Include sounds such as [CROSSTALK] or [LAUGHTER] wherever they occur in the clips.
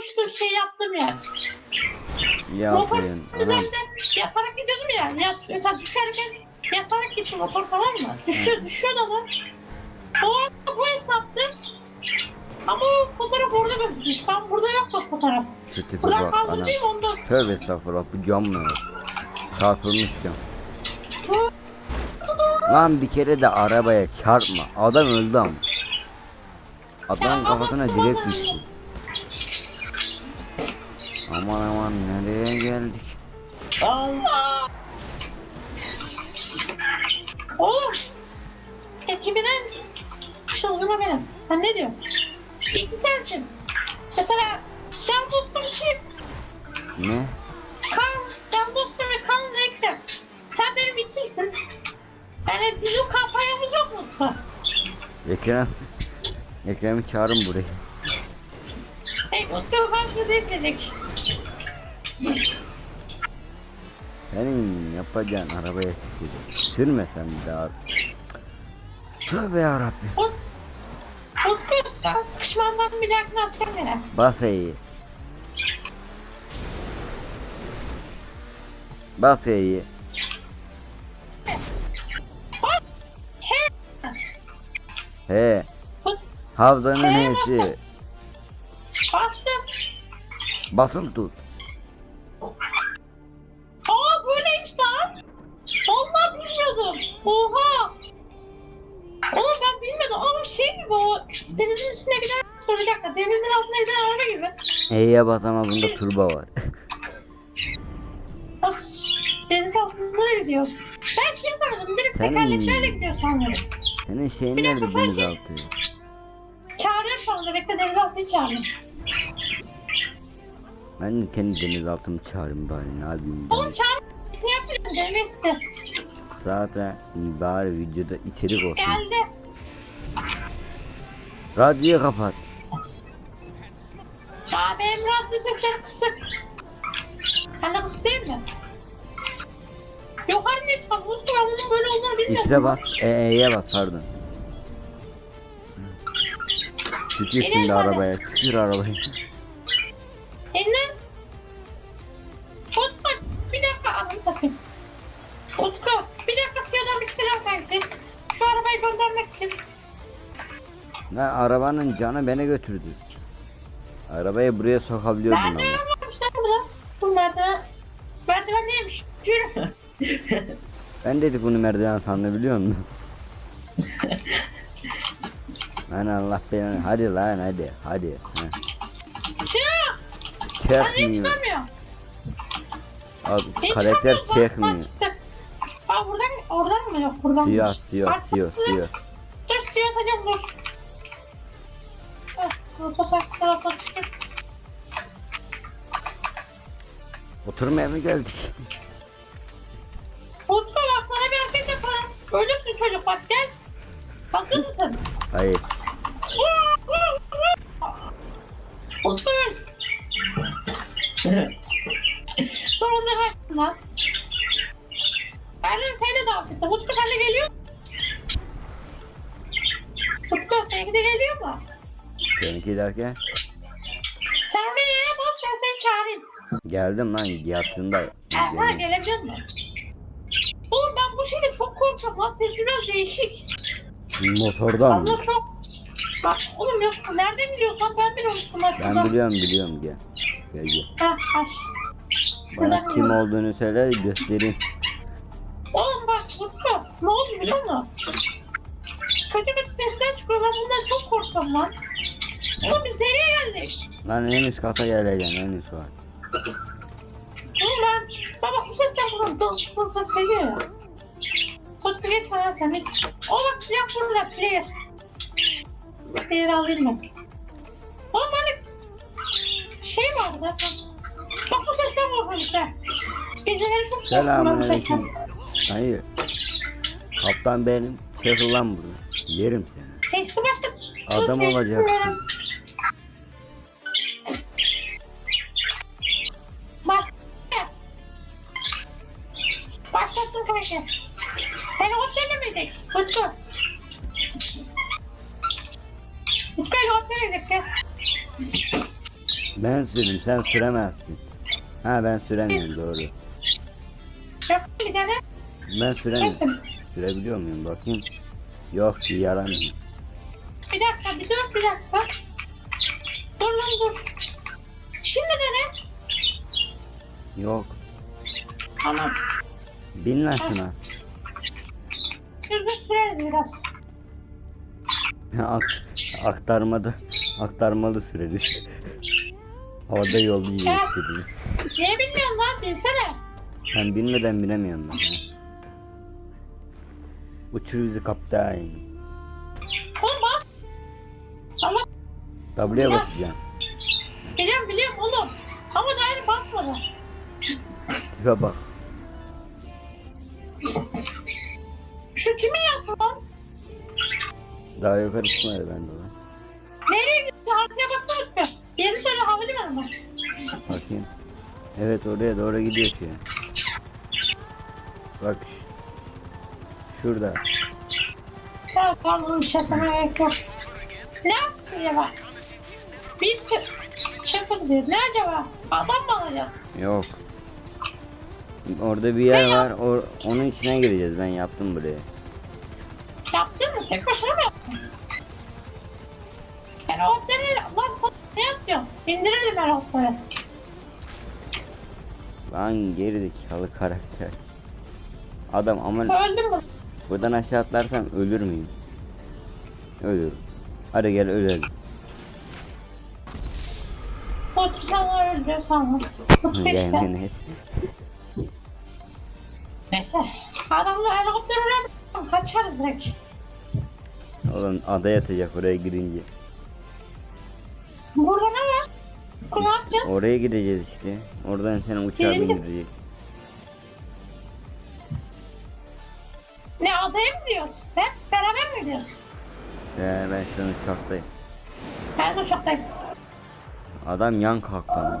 uçtu şey yaptım yani. Yapın. Motor Anam. üzerinde yatarak gidiyordum ya. Yat, mesela düşerken yatarak gitti motor tamam mı? Düşüyor, düşüyor da lan. O anda bu hesaptı. Ama o fotoğraf orada gözükmüş. Ben burada yok o fotoğraf. Tipe Buradan kaldırayım ondan. Tövbe estağfurullah bu cam mı? Çarpılmış cam. Lan bir kere de arabaya çarpma. Adam öldü ama. Adam kafasına direkt düştü. Aman aman nereye geldik? Allah! Oğlum! Ekibinin çılgını benim. Sen ne diyorsun? İki sensin. Mesela can dostum kim? Ne? Kan, can dostum ve kan Ekrem. Sen benim bitirsin. Yani bizim kampanyamız yok mu? Ekrem. Ekrem'i çağırın buraya. Utku karşı dedik. Senin yapacağın arabaya sıkacak. Sürmesen bir daha. Tövbe yarabbim. Ut, Utku sen sıkışmandan bir dahakine atacağım yine. Bas E'yi. Bas E'yi. He. Havzanın He, H'si. bastım. Basılı tut. Aa böyleymiş lan. Vallahi bilmiyordum. Oha. Oğlum ben bilmiyordum ama şey gibi o denizin üstüne giden Dur bir dakika denizin altına giden araba gibi. E'ye bas ama bunda turbo var. Of, [LAUGHS] deniz altında da gidiyor. Ben şey sanırım direkt Senin- tekerleklerle gidiyor sanırım. Senin şeyin Bir dakika, nerede sen şey- denizaltı? Çağırıyor sanırım bekle denizaltıyı çağırıyor. Ben de kendi denizaltımı çağırayım bari ne yapayım ben. Oğlum çağır. Ne yapacaksın demesti. Zaten bari videoda içerik olsun. Geldi. Radyoyu kapat. Aa benim radyo seslerim kısık. Anne kısık değil mi? Yukarı ne çıkar? Buzlu ben bunun böyle olduğunu bilmiyordum. X'e bas. E, E'ye bas pardon. Tükür İneş şimdi hadi. arabaya. Tükür arabaya. Lan arabanın canı beni götürdü. Arabayı buraya sokabiliyordum ama. Merdiven varmış lan burada. Bu merdiven. Merdiven neymiş? Yürü. [LAUGHS] Ben dedik bunu merdiven sandı biliyor musun? [LAUGHS] Lan Allah belanı. Hadi lan hadi. Hadi. Çık. Ben niye Çekmiyor. çıkamıyorum? Abi, karakter çıkamıyorum? Bak, çekmiyor. bak. Aa buradan, oradan mı yok? Buradan Siyah siyah siyah siyah. Dur siyah atacağım dur. Tarafa çıkıp. Oturmaya mı geldik? Utku bak sana bir hareket yaparım. Ölürsün çocuk bak gel. Hazır mısın? Hayır. Öl. Sonunda kaçtın lan. Ben de seni de affettim. Utku sen de geliyor musun? Utku seninki de geliyor mu? Seninki derken Sen bir yere bas ben seni çağırayım. geldim lan yattığında. Aha gelebilir mi? Oğlum ben bu şeyde çok korkuyorum lan. Sesi biraz değişik. Motordan mı? Abla çok... Bak oğlum yok. Nereden biliyorsun lan? Ben unuttum lan Ben şuradan. biliyorum biliyorum gel. Gel gel. Ha aç. Bana Şuradan kim biliyorum. olduğunu söyle göstereyim. Oğlum bak Utku. Ne oldu biliyor musun? Kötü kötü sesler çıkıyor. Ben bundan çok korktum lan. Oğlum biz nereye geldik? Lan en üst kata geleceksin en üst kat. Oğlum ben... Baba bu sesler buradan dım ses geliyor ya. Utku geçme lan sen hiç. O bak silah burada. Player. Player alayım ben. Oğlum hani... Şey var burada. Bak bu sesler var işte. Geceleri çok korktum ben bu sesten. Selamünaleyküm. Hayır. Kaptan benim. Çekil lan burada. Yerim seni. Geçti başladı. Adam olacaksın. Ben sürdüm sen süremezsin. Ha ben süremiyorum doğru. Yaptım bir tane. Ben süremiyorum. Sürebiliyor muyum bakayım. Yok ki yaramıyor. Bir dakika bir dur bir dakika. Dur lan dur. Şimdi dene. Yok. Tamam. Bin lan şuna. Düzgün süreriz biraz. [LAUGHS] Ak aktarmadı. Aktarmalı süreriz. Havada yolu değiştiririz. Niye bilmiyorsun lan bilsene. Sen bilmeden bilemiyorsun lan. ya. Uçur bizi kaptan. Oğlum bas. Allah W'ye basacağım. biliyorum biliyorum oğlum. Ama yeni basmadı. Tipe bak. Şu kimin yaptı lan? Daha yukarı çıkmadı bende lan. Mı? Bakayım. Evet oraya doğru gidiyor şey. Bak. Şurada. Ya pardon şakama gerek yok. Ne acaba? Bir şaka diyor. Ne acaba? Adam mı alacağız? Yok. Orada bir yer var. O, onun içine gireceğiz. Ben yaptım buraya. Yaptın mı? Tek başına mı yaptın? Yani otları lan sana ne yapıyorsun? İndirirdim ben otları. Lan gerizekalı karakter. Adam ama Öldüm mü? buradan aşağı atlarsam ölür müyüm? Ölürüm. Hadi gel ölelim. Sana öldü. Otur işte. Yani neyse. Neyse. Adamla helikopter oraya kaçarız direkt. Oğlum ada yatacak oraya girince. Ne yapacağız? Oraya gideceğiz işte. Oradan seni uçağa Birinci- bindirecek. Ne adaya mı gidiyoruz? Hep beraber mi gidiyoruz? Ee, ben şu an uçaktayım. Ben de uçaktayım. Adam yan kalktı ama.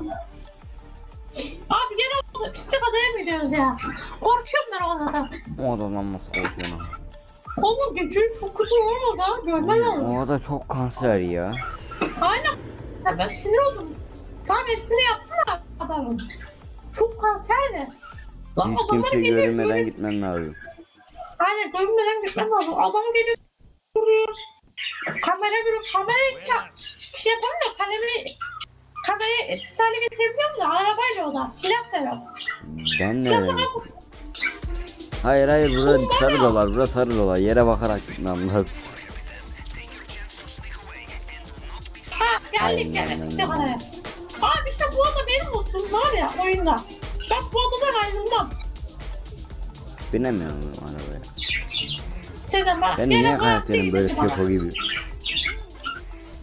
Abi gene o pislik adaya mı gidiyoruz ya? Korkuyorum ben o adadan. O adamdan nasıl korkuyorsun ama? Oğlum gücü çok kötü olmadı ha. Görmen lazım. O ada çok kanser ya. Aynen. Sen ben sinir oldum. Tam hepsini yaptın da adamın. Çok kanserdi. Lan Hiç adamlar kimse geliyor. görünmeden gitmem lazım. Aynen görünmeden gitmen lazım. Adam geliyor. Vuruyor. Kamera görüyor. Kamerayı ça- şey yapalım da kalemi kamerayı etkisiz hale getirebiliyor da arabayla o da. Silah da yok. Ben Silah da de. yok. Hayır hayır burada Oğlum, sarı ya. dolar, burada sarı dolar. Yere bakarak gitmem lazım. Ha geldik Aynen, geldik aynen, işte aynen. bana. Bu olsun var ya oyunda. Ben bu adadan ayrılmam. Binemiyorum arabaya. Senden bak. Ben niye bu karakterim böyle şoko gibi?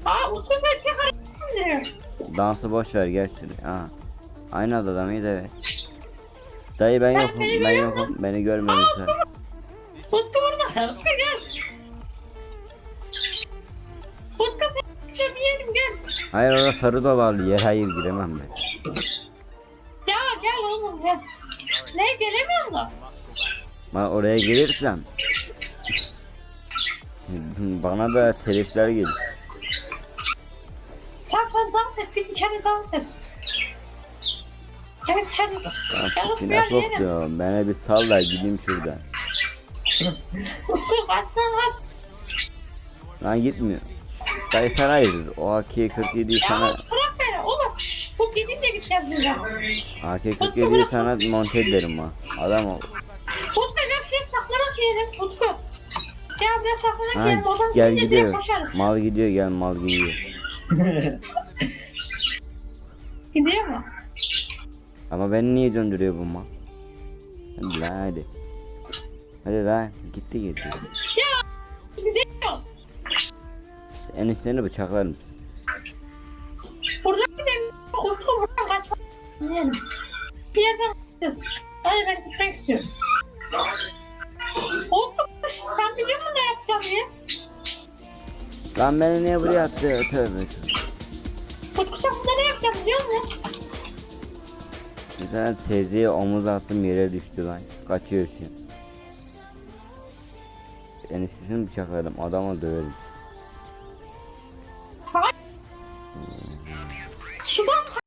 Aa Utku sen tek hareket diyor. Dansı boş ver gel şuraya. Aa. Aynı adada mıyız evet. Dayı ben Ben yokum, ben yokum. Beni görmemişler. Utku burada. Utku gel. Utku sen bir yiyelim gel. Hayır orada sarı dolarlı yer. Hayır giremem ben. Gel. Ne gelemiyor mu? Ben oraya gelirsem bana da telifler gelir. Tamam sen dans et. Git içeri dans et. Evet. Gel Utku Yine gel. Bana bir sal da gideyim şuradan. [LAUGHS] Utku kaç lan gitmiyor. Dayı sen hayırdır? O AK-47'yi Ya sana bırak beni oğlum. Bu gidince gideceğiz buradan. AK-47'yi sana monte ederim ha. Adam ol. Utku gel şuraya saklanarak yiyelim. Utku. Gel buraya saklanarak Ha, yiyelim. Oradan gel gidince direkt gidiyor. koşarız. Mal gidiyor gel mal gidiyor. [LAUGHS] Gidiyor mu? Ama beni niye döndürüyor bu mal? Hadi lan hadi. Hadi lan gitti gitti. Ya gidiyor. Enişteni bıçaklarım. Utku buradan kaçmak. Yiyelim. Bir yerden kaçacağız. Hadi ben gitmek istiyorum. Utku sen biliyor musun ne yapacağım diye? Lan beni niye buraya attı? Tövbe. Utku sen burada ne yapacağım biliyor musun? Bir tane teyzeye omuz attım yere düştü lan. Kaçıyor şimdi. Eniştesini bıçakladım adamı döverim.